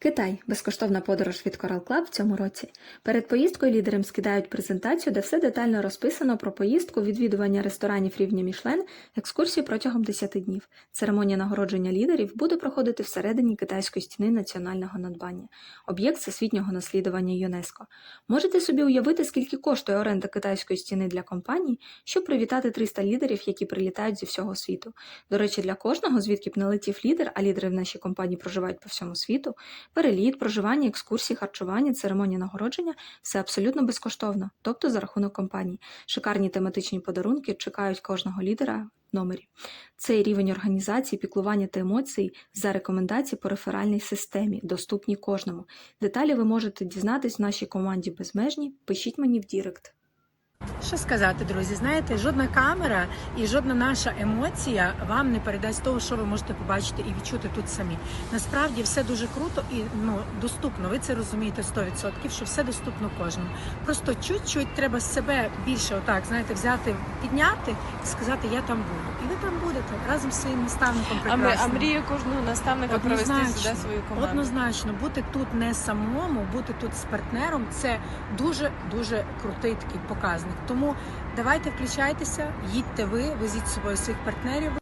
Китай безкоштовна подорож від Coral Club в цьому році. Перед поїздкою лідерам скидають презентацію, де все детально розписано про поїздку, відвідування ресторанів рівня Мішлен, екскурсії протягом 10 днів. Церемонія нагородження лідерів буде проходити всередині китайської стіни національного надбання, об'єкт всесвітнього наслідування ЮНЕСКО. Можете собі уявити, скільки коштує оренда китайської стіни для компаній, щоб привітати 300 лідерів, які прилітають зі всього світу. До речі, для кожного, звідки б не летів лідер, а лідери в нашій компанії проживають по всьому світу. Переліт, проживання, екскурсії, харчування, церемонія нагородження все абсолютно безкоштовно, тобто за рахунок компанії. Шикарні тематичні подарунки чекають кожного лідера в номері. Цей рівень організації, піклування та емоцій за рекомендації по реферальній системі, доступні кожному. Деталі ви можете дізнатись в нашій команді безмежні. Пишіть мені в Дірект. Що сказати, друзі? Знаєте, жодна камера і жодна наша емоція вам не передасть того, що ви можете побачити і відчути тут самі. Насправді все дуже круто і ну доступно. Ви це розумієте 100%, що все доступно кожному. Просто чуть-чуть треба себе більше, отак знаєте, взяти, підняти і сказати, я там буду. І ви там будете разом з своїм наставником. А, ми, а мрію кожного наставника провести сюди свою команду. Однозначно, бути тут не самому, бути тут з партнером це дуже дуже крутий такий показник. Тому давайте включайтеся, їдьте ви, везіть з собою своїх партнерів.